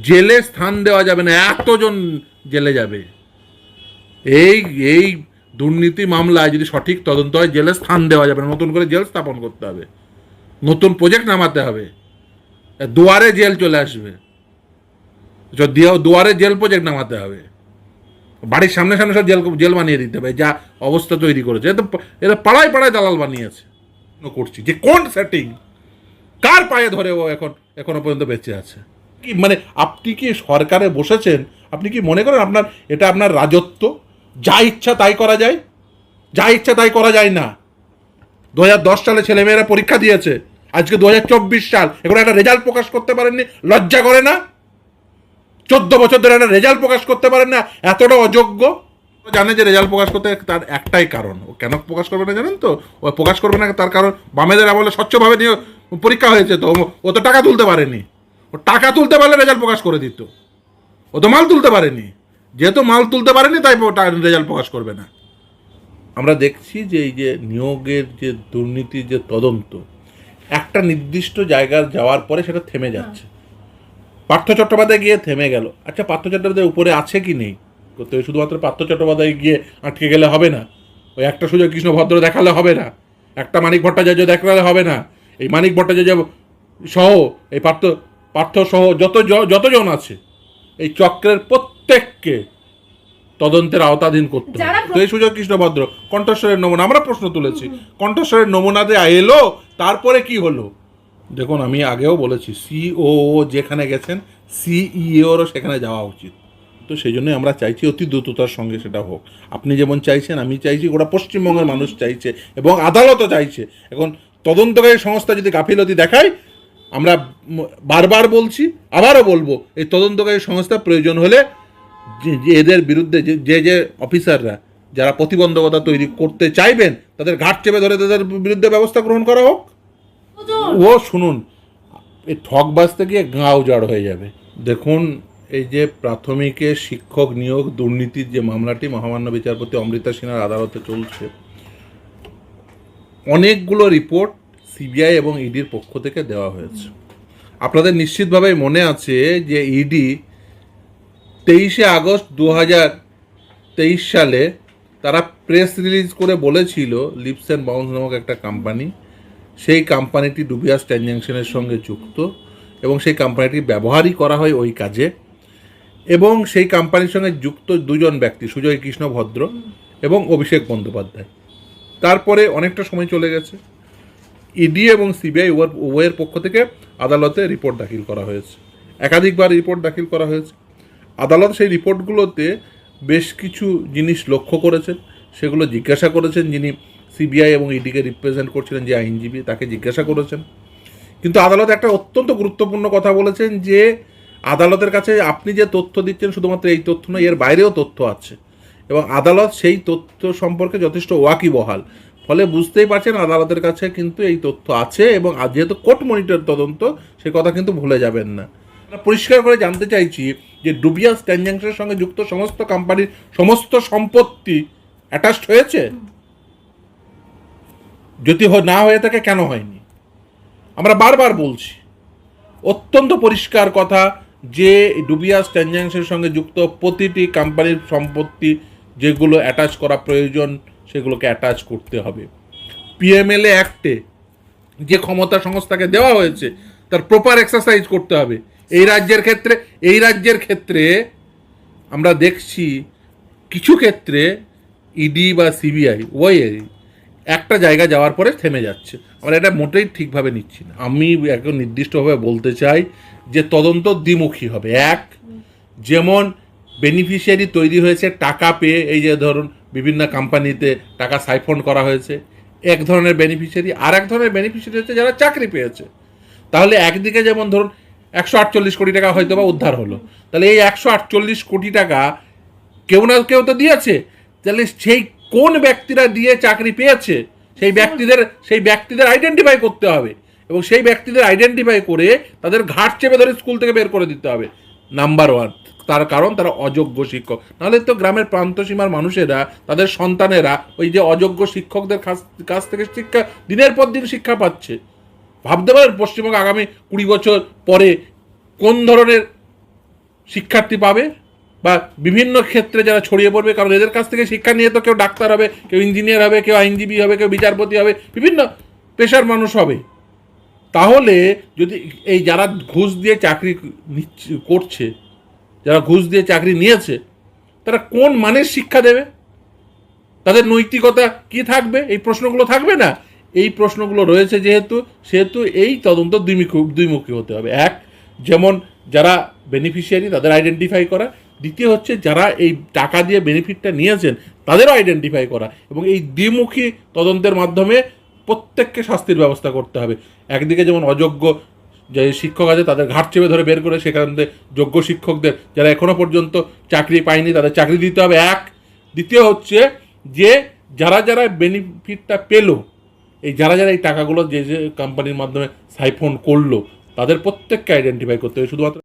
জেলে স্থান দেওয়া যাবে না, এতজন জেলে যাবে। এই এই দুর্নীতি মামলায় যদি সঠিক তদন্ত হয়, জেলে স্থান দেওয়া যাবে না, নতুন করে জেল স্থাপন করতে হবে। নতুন প্রজেক্ট নামাতে হবে। দুয়ারে জেল চলে আসবে। দুয়ারে জেল প্রজেক্ট নামাতে হবে। বাড়ির সামনে সামনে সব জেল জেল বানিয়ে দিতে হবে। যা অবস্থা তৈরি করেছে এটা এটা পাড়ায় পাড়ায় দালাল বানিয়েছে। করছি। যে কোন সেটিং কার পায়ে ধরে ও এখন, এখনও পর্যন্ত বেঁচে আছে? কি মানে আপনি কি সরকারে বসেছেন? আপনি কি মনে করেন আপনার, এটা আপনার রাজত্ব? যা ইচ্ছা তাই করা যায়? যা ইচ্ছা তাই করা যায় না। দু হাজার দশ সালে ছেলেমেয়েরা পরীক্ষা দিয়েছে। আজকে দু হাজার চব্বিশ সাল। এখন একটা রেজাল্ট প্রকাশ করতে পারেননি। লজ্জা করে না? চোদ্দ বছর ধরে একটা রেজাল্ট প্রকাশ করতে পারেন না? এতটা অযোগ্য? জানে যে রেজাল্ট প্রকাশ করতে তার একটাই কারণ। ও কেন প্রকাশ করবে না জানেন তো? ও প্রকাশ করবে না তার কারণ বামেদের আমলে স্বচ্ছভাবে নিয়ে পরীক্ষা হয়েছে তো ও তো টাকা তুলতে পারেনি। ও টাকা তুলতে পারলে রেজাল্ট প্রকাশ করে দিত। ও তো মাল তুলতে পারেনি। যেহেতু মাল তুলতে পারেনি তাই রেজাল্ট প্রকাশ করবে না। আমরা দেখছি যে এই যে নিয়োগের যে দুর্নীতির যে তদন্ত একটা নির্দিষ্ট জায়গায় যাওয়ার পরে সেটা থেমে যাচ্ছে। পার্থ চট্টোপাধ্যায় গিয়ে থেমে গেল। আচ্ছা পার্থ চট্টোপাধ্যায় উপরে আছে কি নেই? তো শুধুমাত্র পার্থ চট্টোপাধ্যায় গিয়ে আটকে গেলে হবে না। ওই একটা সুযোগ কৃষ্ণ ভদ্র দেখালে হবে না। একটা মানিক ভট্টাচার্য দেখালে হবে না। এই মানিক ভট্টাচার্য সহ এই পার্থ পার্থ সহ যত যতজন আছে এই চক্রের প্রত্যেককে তদন্তের আওতাধীন করতে তো এই সুযোগ কৃষ্ণ ভদ্র কণ্ঠস্বরের নমুনা আমরা প্রশ্ন তুলেছি। কণ্ঠস্বরের নমুনা নমুনাতে এলো তারপরে কি হলো? দেখুন আমি আগেও বলেছি সিও যেখানে গেছেন সিইওরও সেখানে যাওয়া উচিত। তো সেই জন্যই আমরা চাইছি অতি দ্রুততার সঙ্গে সেটা হোক। আপনি যেমন চাইছেন আমি চাইছি গোটা পশ্চিমবঙ্গের মানুষ চাইছে এবং আদালতও চাইছে। এখন তদন্তকারী সংস্থা যদি গাফিলতি দেখায় আমরা বারবার বলছি আবারও বলব এই তদন্তকারী সংস্থা প্রয়োজন হলে এদের বিরুদ্ধে যে যে যে অফিসাররা যারা প্রতিবন্ধকতা তৈরি করতে চাইবেন তাদের ঘাট চেপে ধরে তাদের বিরুদ্ধে ব্যবস্থা গ্রহণ করা হোক। ও শুনুন এই ঠক বাজতে গিয়ে গাঁ উজাড় হয়ে যাবে। দেখুন এই যে প্রাথমিকে শিক্ষক নিয়োগ দুর্নীতির যে মামলাটি মহামান্য বিচারপতি অমৃতা সিনহার আদালতে চলছে অনেকগুলো রিপোর্ট সিবিআই এবং ইডির পক্ষ থেকে দেওয়া হয়েছে। আপনাদের নিশ্চিতভাবে মনে আছে যে ইডি তেইশে আগস্ট দু হাজার তেইশ সালে তারা প্রেস রিলিজ করে বলেছিল, লিপস অ্যান্ড বাউন্স নামক একটা কোম্পানি, সেই কোম্পানিটি ডুবিয়াস ট্রানজ্যাকশনের সঙ্গে যুক্ত এবং সেই কোম্পানিটি ব্যবহারই করা হয় ওই কাজে এবং সেই কোম্পানির সঙ্গে যুক্ত দুজন ব্যক্তি, সুজয় কৃষ্ণ ভদ্র এবং অভিষেক বন্দ্যোপাধ্যায়। তারপরে অনেকটা সময় চলে গেছে। ইডি এবং সিবিআই উভয়ের পক্ষ থেকে আদালতে রিপোর্ট দাখিল করা হয়েছে। একাধিকবার রিপোর্ট দাখিল করা হয়েছে। আদালত সেই রিপোর্টগুলোতে বেশ কিছু জিনিস লক্ষ্য করেছেন। সেগুলো জিজ্ঞাসা করেছেন যিনি সিবিআই এবং ইডিকে রিপ্রেজেন্ট করছিলেন, যে আইনজীবী, তাকে জিজ্ঞাসা করেছেন। কিন্তু আদালত একটা অত্যন্ত গুরুত্বপূর্ণ কথা বলেছেন যে, আদালতের কাছে আপনি যে তথ্য দিচ্ছেন, শুধুমাত্র এই তথ্য নয়, এর বাইরেও তথ্য আছে। এবং আদালত সেই তথ্য সম্পর্কে যথেষ্ট ওয়াকিবহাল। ফলে বুঝতেই পারছেন আদালতের কাছে কিন্তু এই তথ্য আছে এবং যেহেতু কোর্ট মনিটর তদন্ত, সে কথা কিন্তু ভুলে যাবেন না। পরিষ্কার করে জানতে চাইছি যে ডুবিয়াস ট্রানজ্যাকশনের সঙ্গে যুক্ত সমস্ত কোম্পানির সমস্ত সম্পত্তি অ্যাটাচড হয়েছে? যদি না হয়ে থাকে কেন হয়নি? আমরা বারবার বলছি, অত্যন্ত পরিষ্কার কথা যে ডুবিয়াস ট্রানজ্যাকশনের সঙ্গে যুক্ত প্রতিটি কোম্পানির সম্পত্তি যেগুলো অ্যাটাচ করা প্রয়োজন সেগুলোকে অ্যাটাচ করতে হবে। পিএমএলএ অ্যাক্টে যে ক্ষমতা সংস্থাকে দেওয়া হয়েছে, তার প্রপার এক্সারসাইজ করতে হবে। এই রাজ্যের ক্ষেত্রে, এই রাজ্যের ক্ষেত্রে আমরা দেখছি কিছু ক্ষেত্রে ইডি বা সিবিআই ওই একটা জায়গা যাওয়ার পরে থেমে যাচ্ছে। আমরা এটা মোটেই ঠিকভাবে নিচ্ছি না। আমি একদম নির্দিষ্টভাবে বলতে চাই যে তদন্ত দ্বিমুখী হবে। এক, যেমন বেনিফিশিয়ারি তৈরি হয়েছে, টাকা পেয়ে, এই যে ধরুন বিভিন্ন কোম্পানিতে টাকা সাইফন্ড করা হয়েছে। এক ধরনের বেনিফিশিয়ারি আর এক ধরনের বেনিফিশিয়ারি হচ্ছে যারা চাকরি পেয়েছে। তাহলে একদিকে যেমন ধরুন একশো আটচল্লিশ কোটি টাকা হয়তো বা উদ্ধার হলো। তাহলে এই একশো আটচল্লিশ কোটি টাকা কেউ না কেউ তো দিয়েছে। তাহলে সেই কোন ব্যক্তিরা দিয়ে চাকরি পেয়েছে, সেই ব্যক্তিদের সেই ব্যক্তিদের আইডেন্টিফাই করতে হবে। এবং সেই ব্যক্তিদের আইডেন্টিফাই করে তাদের ঘাট চেপে ধরে স্কুল থেকে বের করে দিতে হবে। Number one. তার কারণ তারা অযোগ্য শিক্ষক। নাহলে তো গ্রামের প্রান্ত সীমার মানুষেরা, তাদের সন্তানেরা ওই যে অযোগ্য শিক্ষকদের কাছ কাছ থেকে শিক্ষা, দিনের পর দিন শিক্ষা পাচ্ছে। ভাবতে পারেন পশ্চিমবঙ্গ আগামী কুড়ি বছর পরে কোন ধরনের শিক্ষার্থী পাবে? বা বিভিন্ন ক্ষেত্রে যারা ছড়িয়ে পড়বে, কারণ এদের কাছ থেকে শিক্ষা নিয়ে তো কেউ ডাক্তার হবে, কেউ ইঞ্জিনিয়ার হবে, কেউ আইনজীবী হবে, কেউ বিচারপতি হবে, বিভিন্ন পেশার মানুষ হবে। তাহলে যদি এই যারা ঘুষ দিয়ে চাকরি করছে, যারা ঘুষ দিয়ে চাকরি নিয়েছে, তারা কোন মানের শিক্ষা দেবে? তাদের নৈতিকতা কি থাকবে? এই প্রশ্নগুলো থাকবে না? এই প্রশ্নগুলো রয়েছে যেহেতু, সেহেতু এই তদন্ত দুইমুখী হতে হবে। এক, যেমন যারা বেনিফিশিয়ারি তাদের আইডেন্টিফাই করা। দ্বিতীয় হচ্ছে যারা এই টাকা দিয়ে বেনিফিটটা নিয়েছেন, তাদেরও আইডেন্টিফাই করা। এবং এই দ্বিমুখী তদন্তের মাধ্যমে প্রত্যেককে শাস্তির ব্যবস্থা করতে হবে। একদিকে যেমন অযোগ্য যে শিক্ষক আছে, তাদের ঘাট চেপে ধরে বের করে সেখান থেকে যোগ্য শিক্ষকদের, যারা এখনও পর্যন্ত চাকরি পায়নি, তাদের চাকরি দিতে হবে। এক, দ্বিতীয় হচ্ছে যে যারা যারা বেনিফিটটা পেল, এই যারা যারা এই টাকাগুলো যে যে কোম্পানির মাধ্যমে সাইফোন করল, তাদের প্রত্যেককে আইডেন্টিফাই করতে হবে। শুধুমাত্র